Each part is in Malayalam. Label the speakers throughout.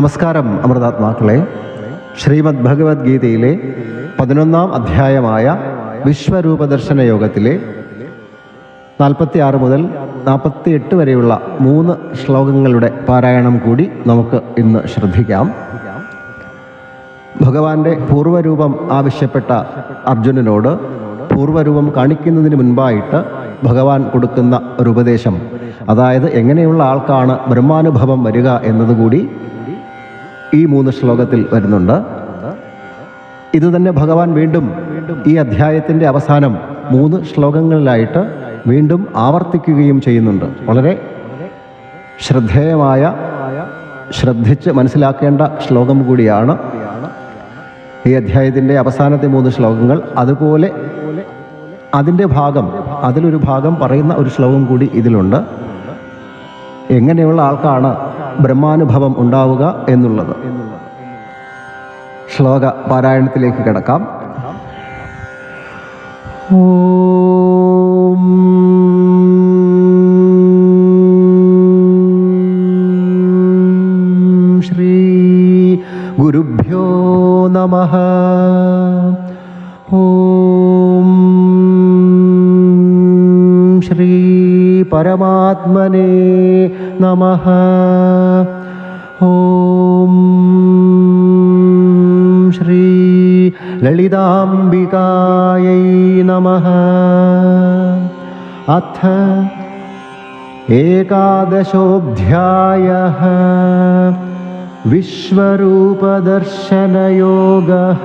Speaker 1: നമസ്കാരം അമൃതാത്മാക്കളെ. ശ്രീമദ് ഭഗവത്ഗീതയിലെ പതിനൊന്നാം അധ്യായമായ വിശ്വരൂപദർശന യോഗത്തിലെ നാൽപ്പത്തി ആറ് മുതൽ നാൽപ്പത്തി എട്ട് വരെയുള്ള മൂന്ന് ശ്ലോകങ്ങളുടെ പാരായണം കൂടി നമുക്ക് ഇന്ന് ശ്രദ്ധിക്കാം. ഭഗവാന്റെ പൂർവരൂപം ആവശ്യപ്പെട്ട അർജുനനോട് പൂർവരൂപം കാണിക്കുന്നതിന് മുൻപായിട്ട് ഭഗവാൻ കൊടുക്കുന്ന ഒരു ഉപദേശം. അതായത് എങ്ങനെയുള്ള ആൾക്കാണ് ബ്രഹ്മാനുഭവം വരിക എന്നതുകൂടി ഈ മൂന്ന് ശ്ലോകത്തിൽ വരുന്നുണ്ട്. ഇത് തന്നെ ഭഗവാൻ വീണ്ടും ഈ അധ്യായത്തിന്റെ അവസാനം മൂന്ന് ശ്ലോകങ്ങളിലായിട്ട് വീണ്ടും ആവർത്തിക്കുകയും ചെയ്യുന്നുണ്ട്. വളരെ ശ്രദ്ധേയമായ ശ്രദ്ധിച്ച് മനസ്സിലാക്കേണ്ട ശ്ലോകം കൂടിയാണ് ഈ അധ്യായത്തിന്റെ അവസാനത്തെ മൂന്ന് ശ്ലോകങ്ങൾ. അതുപോലെ അതിന്റെ ഭാഗം അതിലൊരു ഭാഗം പറയുന്ന ഒരു ശ്ലോകം കൂടി ഇതിലുണ്ട്. എങ്ങനെയുള്ള ആൾക്കാണ് ബ്രഹ്മാനുഭവം ഉണ്ടാവുക എന്നുള്ളത്. ശ്ലോക പാരായണത്തിലേക്ക് കിടക്കാം. ഓം परमात्मने नमः। ॐ श्री ललिताम्बिकायै नमः। अथ एकादशोऽध्यायः विश्वरूपदर्शनयोगः।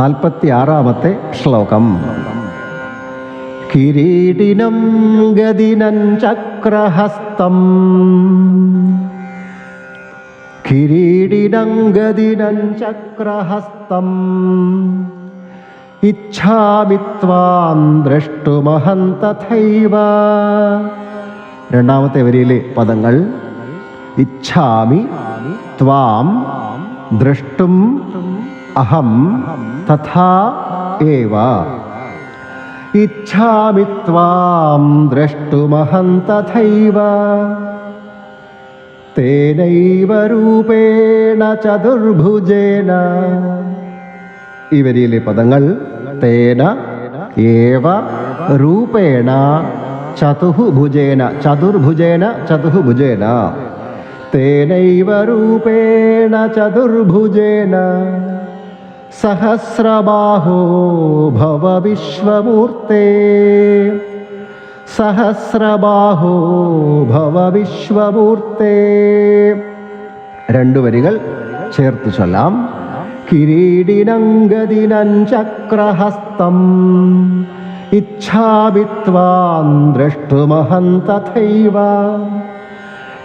Speaker 1: നാൽപ്പത്തി ആറാമത്തെ ശ്ലോകം. കിരീടിനം ഗതിനം ചക്രഹസ്തം. കിരീടിനം ഗതിനം ചക്രഹസ്തം. ഇച്ഛാമി ത്വാം ദ്രഷ്ടുമഹം തഥൈവ രണ്ടാമത്തെ വരിയിലെ പദങ്ങൾ ഇച്ഛാമി ത്വാം ദ്രഷ്ടും അഹം തഥാ ഏവ ഇച്ഛാമി ത്വാം ദ്രഷ്ടുമഹം തഥൈവ തേനൈവ രൂപേണ ചതുർഭുജേന ഈ വരിയിലെ പദങ്ങൾ തേന ഏവ രൂപേണ ചതുർഭുജേന ചതുർഭുജേന ചതുർഭുജേന. തേനൈവ രൂപേണ ചതുർഭുജേന. സഹസ്രബാഹോ ഭവ വിശ്വമൂർത്തേ. സഹസ്രബാഹോ ഭവ വിശ്വമൂർത്തേ. രണ്ടു വരികൾ ചേർത്ത് ചൊല്ലാം. കിരീടിനങ്കദിനം ചക്രഹസ്തം ഇച്ഛാമി ത്വാം ദ്രഷ്ടുമഹം തഥൈവ.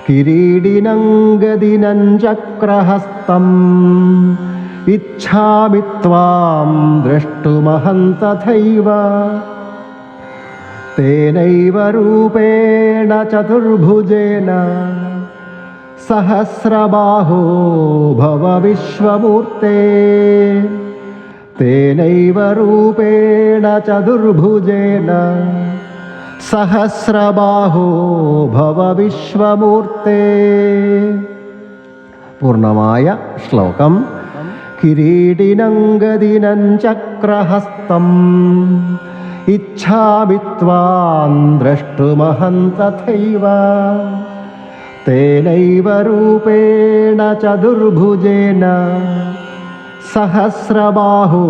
Speaker 1: കിരീടിനങ്കദിനം ചക്രഹസ്തം ഇച്ഛാമി ത്വാം ദ്രഷ്ടുമഹം തഥൈവ തേനൈവ രൂപേണ ചതുർഭുജേന സഹസ്രബാഹോ ഭവ വിശ്വമൂർത്തേ തേനൈവ രൂപേണ ചതുർഭുജേന സഹസ്രബാഹോ ഭവ വിശ്വമൂർത്തേ പൂർണമായ ശ്ലോകം കിരീടിനങ്കദിനം ചക്രഹസ്തം ഇച്ഛാമി ത്വാം ദ്രഷ്ടുമഹം തഥൈവ തേനൈവ രൂപേണ ചതുർഭുജേന സഹസ്രബാഹോ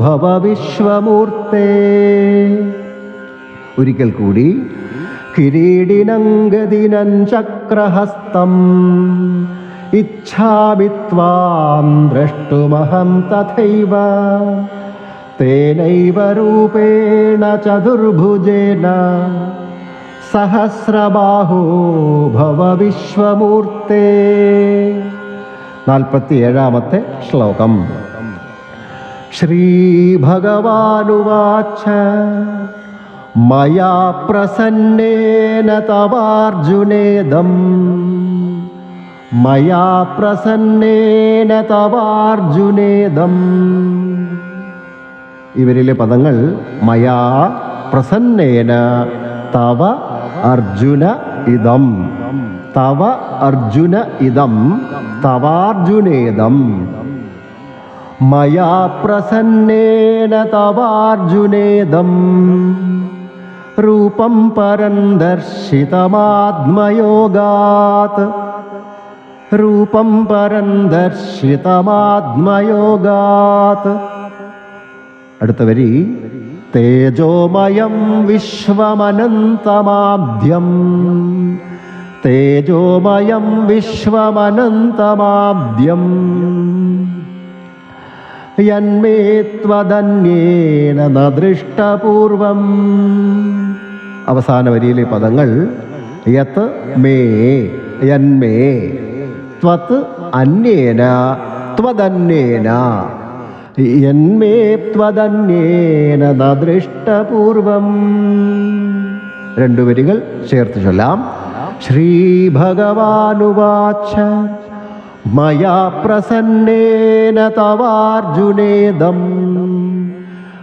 Speaker 1: ഭവ വിശ്വമൂർത്തേ. ഒരിക്കൽ കൂടി കിരീടിനങ്കദിനം ചക്രഹസ്തം ഇച്ഛാമി ത്വാം ദ്രഷ്ടുമഹം തഥൈവ. തേനൈവ രൂപേണ ചതുർഭുജേന. സഹസ്രബാഹോ ഭവ വിശ്വമൂർത്തേ. നാൽപ്പത്തി ഏഴാമത്തെ ശ്ലോകം. ശ്രീഭഗവാനുവാച്ച മയാ പ്രസന്നേന തവാർജുനേദം. മയാ പ്രസന്നേന തവാർജുനേദം. ഇവരിലെ പദങ്ങൾ മയാ പ്രസന്നേന തവ അർജുന ഇതം തവ അർജുന ഇതം തവാർജുനേദം. മയാ പ്രസന്നേന തവാർജുനേദം. രൂപം പരം ദർശിതമാത്മയോഗാത് രൂപം പരം ദർശിതമാത്മയോഗാത് അടുത്ത വരി തേജോമയം വിശ്വമനന്തമാബ്ധ്യം തേജോമയം വിശ്വമനന്തമാബ്ധ്യം യന്മേ ത്വതന്യേന ന അവസാന വരിയിലെ പദങ്ങൾ യത് മേ യന്മേ. ത്വത് അന്യേന ത്വതന്യേന. എന്മേ ത്വതന്യേന ദൃഷ്ടപൂർവം രണ്ടു വരികൾ ചേർത്ത് ചൊല്ലാം. ശ്രീഭഗവാനുവാച്ച മയാ പ്രസന്നേന തവാർജുനേദം.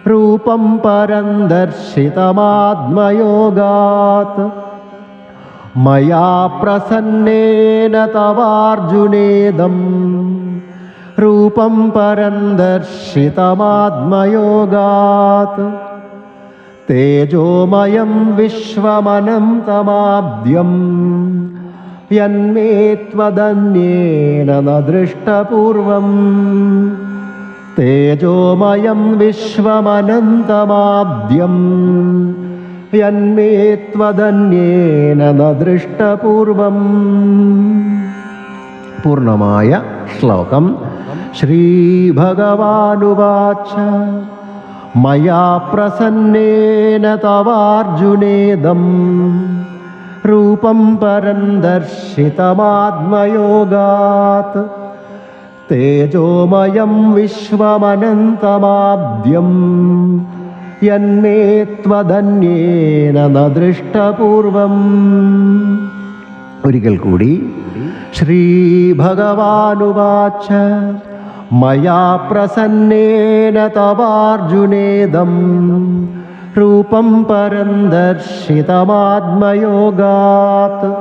Speaker 1: രൂപം പരം ദർശിതമാത്മയോഗാത് മയാ പ്രസന്നേന തവാർജുനേദം. രൂപം പരം ദർശിതമാത്മയോഗാത് തേജോമയം വിശ്വമനന്തമാബ്ദ്യം യന്മേ ത്വദന്യേന ന ദൃഷ്ടപൂർവം തേജോമയം വിശ്വമനന്തമാബ്ദ്യം യന്മേ ത്വദന്യേന ന ദൃഷ്ടപൂർവം പൂർണമായ ശ്ലോകം ശ്രീഭഗവാനുവാച്ച മയാ പ്രസന്നേന തവാർജുനേദം. രൂപം പരം ദർശിതമാത്മയോഗാത്. തേജോമയം വിശ്വമനന്തമാബ്ദ്യം യന്മേ ത്വധന്യേന നദൃഷ്ടപൂർവം. ദൃഷ്ടപൂർവം ഒരിക്കൽ കൂടി ശ്രീഭഗവാനുവാച്ച മയാ പ്രസന്നേന തവാർജുനേദം രൂപം പരം ദർശിതമാത്മയോഗാത്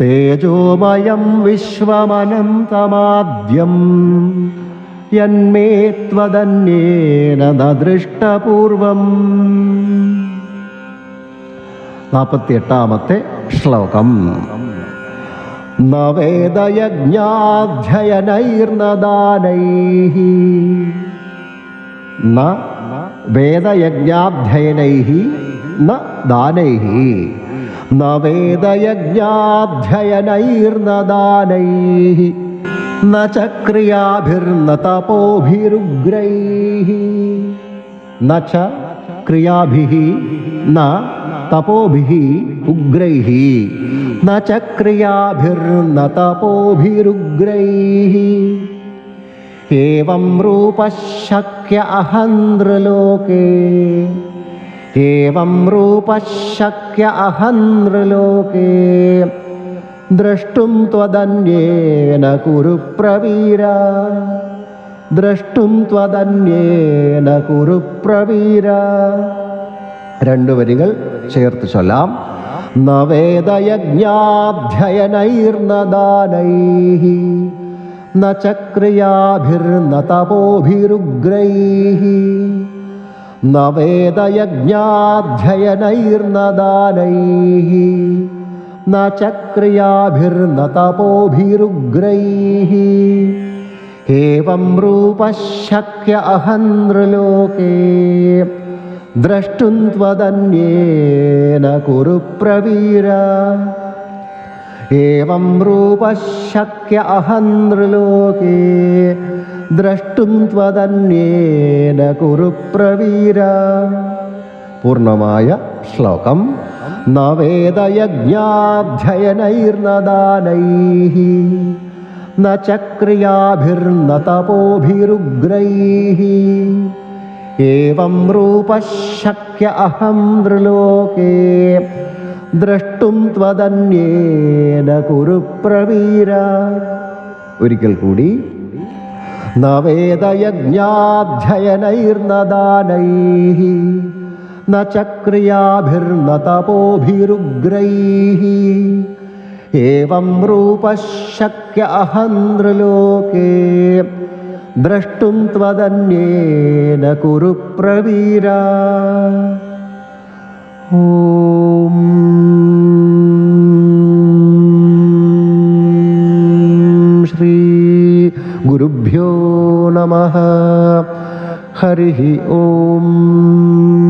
Speaker 1: തേജോമയം വിശ്വമനന്തമാദ്യം. യന്മേ ത്വതന്യേന ദൃഷ്ടപൂർവം നാൽപ്പത്തിയെട്ടാമത്തെ ശ്ലോകം ന വേദയജ്ഞാധ്യയനൈർനദാനൈः ന വേദയജ്ഞാധ്യയനൈः ന ദാനൈः न चक्रियार्न तपोभिग्र तपोभिरुग्रैः न च क्रियाभिः, न तपोभिः उग्रैः। न च क्रियाभिर्न एवं रूपशक्य अहन्द्रलोके। एवं रूपशक्य अहन्द्रलोके। ദ്രഷ്ടും ത്വതന്യേന കുരു പ്രവീര. ദ്രഷ്ടും ത്വതന്യേന കുരു പ്രവീര. രണ്ടു വരികൾ ചേർത്ത് ചൊല്ലാം. നവേദയജ്ഞാധ്യയനൈർനദാനൈ നക്രിയാഭിർനതപോഭിരുഗ്രൈ നവേദയജ്ഞാധ്യയനൈർനദാനൈ न वेदयज्ञाध्ययनैर्न दानैः न च क्रियाभिर्न तपोभिरुग्रैः एवं रूपः शक्य अहन्नृलोके द्रष्टुं त्वदन्येन कुरु प्रवीर एवं रूपः शक्य अहन्नृलोके द्रष्टुं त्वदन्येन कुरु प्रवीर പൂർണ്ണമായ ശ്ലോകം ന വേദയജ്ഞാധ്യയനൈർന ദാനൈः न च क्रियाभिर्न तपोभिरुग्रैः एवं रूपः शक्य अहं नृलोके द्रष्टुं त्वदन्येन कुरु प्रवीर ഒരിക്കൽ കൂടി न वेदयज्ञाध्ययनैर्न दानैः न चक्रियाभिर्न तपोभिरुग्रैः एवं रूपः शक्य अहन्द्रलोके द्रष्टुं त्वदन्येन कुरु प्रवीरा ॐ। गुरुभ्यो नमः। हरिः ॐ